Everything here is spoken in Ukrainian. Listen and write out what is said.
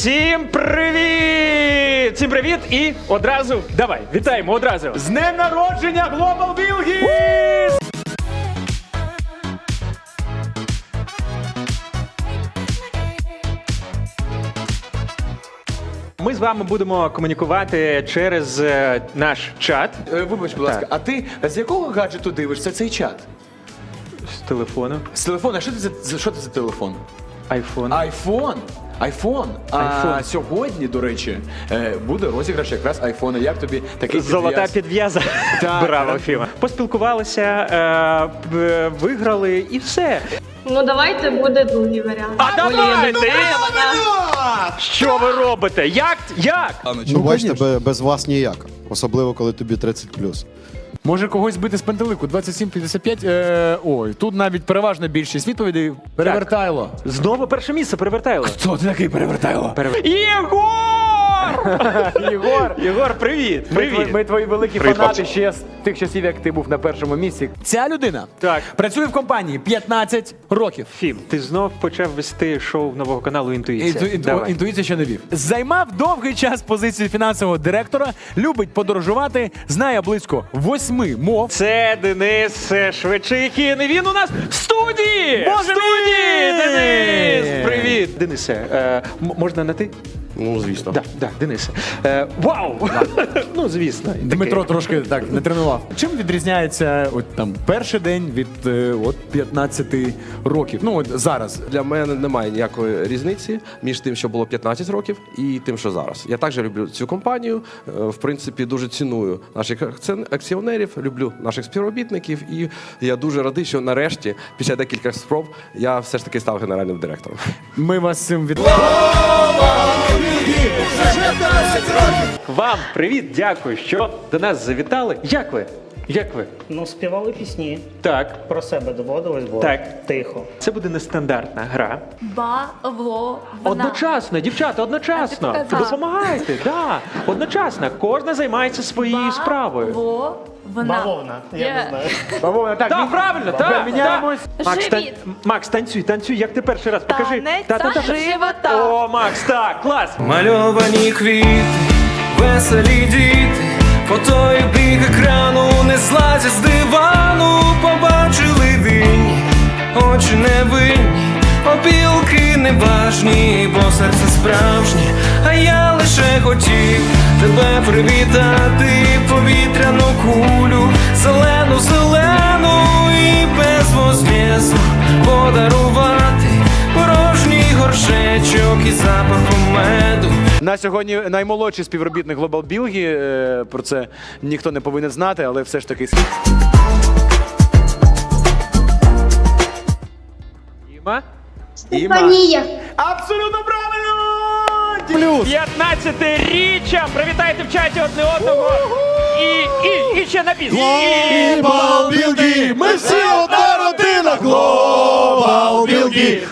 Всім привіт! Всім привіт! І одразу давай, вітаємо одразу. З днем народження Global Bilgies! Ми з вами будемо комунікувати через е, наш чат Е, Вибач, будь ласка, а ти з якого гаджету дивишся цей чат? з телефону. З телефона? Що ти за, що ти за телефон? Айфон. Айфон. Айфон. А сьогодні, до речі, е, буде розіграш якраз айфона. Як тобі такий Золота підв'яз? підв'яза. Так. Браво, Фіма. Поспілкувалися, е, б- виграли і все. Ну давайте буде другий варіант. А давайте! Що ви робите? Як? Як? Ну, бачите, бе- без вас ніяк. Особливо, коли тобі 30 Може когось збити з пантелику. 27-55. Е, ой, тут навіть переважна більшість відповідей перевертайло. Знову перше місце перевертайло. Хто ти такий перевертайло? Перев... Єгор! Єгор! Єгор, привіт! Ми, Привіт! твої- ми твої великі Привіт, фанати хлопці. ще з тих часів, як ти був на першому місці. Ця людина Так. працює в компанії 15 років. Фім, ти знов почав вести шоу нового каналу Інтуїція. Інту, інту, Давай. інтуїція ще не вів. Займав довгий час позицію фінансового директора, любить подорожувати, знає близько восьми мов. Це Денис Швидчихін. і Він у нас в студії! Боже в студії! мій! Денис! Привіт! Денисе, е, м- можна на ти? Ну, звісно. Так, да, Денисе. Е, вау! ну, звісно. Дмитро трошки так не тренував. Чим відрізняється от там перший день від е, от 15 років? Ну от зараз. Для мене немає ніякої різниці між тим, що було 15 років, і тим, що зараз. Я також люблю цю компанію. е, В принципі, дуже ціную наших акціон- акціонерів, люблю наших співробітників, і я дуже радий, що нарешті, після декількох спроб, я все ж таки став генеральним директором. Ми вас з цим від... Вам привіт, дякую, що до нас завітали. Як ви? Як ви? Ну, співали пісні, Так. про себе доводилось, бо Так. тихо. Це буде нестандартна гра. Ба, во, вона. Одночасно, дівчата, одночасно. А, ти показала. Допомагайте, да. Одночасно. Кожна займається своєю Ба, справою. Во, вона. Бавовна, я не знаю. Бабовна, так, Так, правильно, так. міняємось. Макс, тан... Живіт. Макс, танцюй, танцюй, як ти перший раз. Покажи. Танець живота. О, Макс, так, клас. Мальовані квіти, веселі діти, по той бік екрану не злазять з дивану, побачили винні, очі невинні, опілки неважні, бо серце справжнє, а я лише хотів тебе привітати, повітряну кулю, зелену, зелену і безвозмєзно подарувати. Порожній горшечок із запахом меду. На сьогодні наймолодший співробітник Global Білгі. е, Про це ніхто не повинен знати, але все ж таки. Іма. Стефанія. Абсолютно правильно! 15-річчям! Привітайте в чаті одне одного! І, і, і ще на біс! Глобал Білгі! Ми всі одна родина! Глобал Білгі!